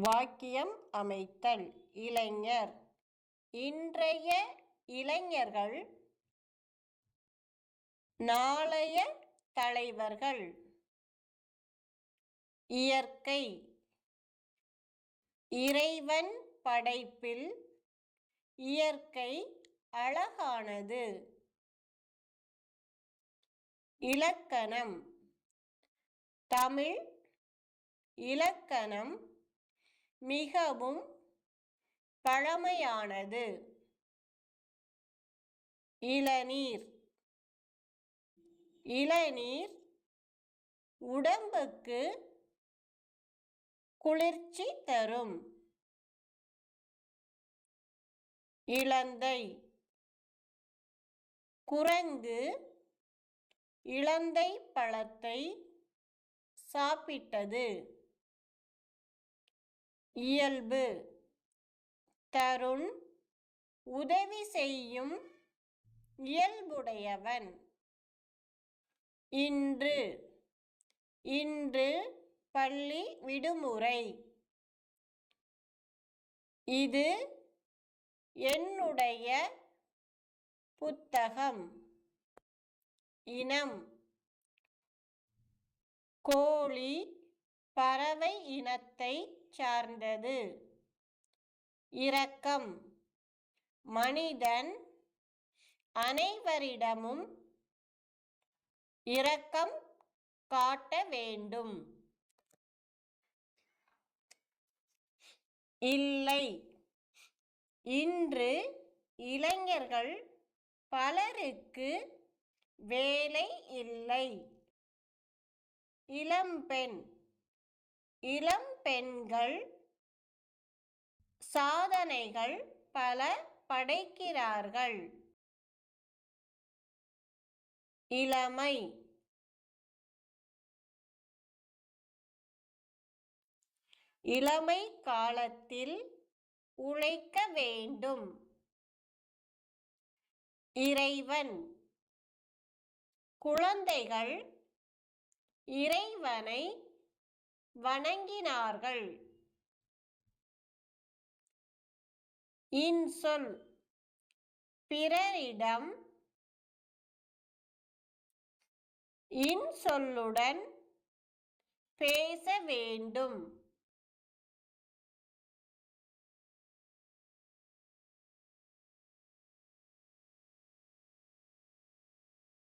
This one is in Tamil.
வாக்கியம் அமைத்தல். இளைஞர். இன்றைய இளைஞர்கள். நாளைய தலைவர்கள். இயற்கை. இறைவன் படைப்பில் இயற்கை அழகானது. இலக்கணம். தமிழ் இலக்கணம் மிகவும் பழமையானது. இளநீர். இளநீர் உடம்புக்கு குளிர்ச்சி தரும். இளந்தை. குரங்கு இளந்தை பழத்தை சாப்பிட்டது. இயல்பு. தருண் உதவி செய்யும் இயல்புடையவன். இன்று இன்று பள்ளி விடுமுறை. இது என்னுடைய புத்தகம். இனம். கோழி பறவை இனத்தை சார்ந்தது. இரக்கம். மனிதன் அனைவரிடமும் இரக்கம் காட்ட வேண்டும். இல்லை. இன்று இளைஞர்கள் பலருக்கு வேலை இல்லை. இளம்பெண் இளம் பெண்கள் சாதனைகள் பல படைக்கிறார்கள். இளமை இளமை காலத்தில் உழைக்க வேண்டும். இறைவன் குழந்தைகள் இறைவனை வணங்கினார்கள். இன்சொல் பிறரிடம் இன்சொல்லுடன் பேச வேண்டும்.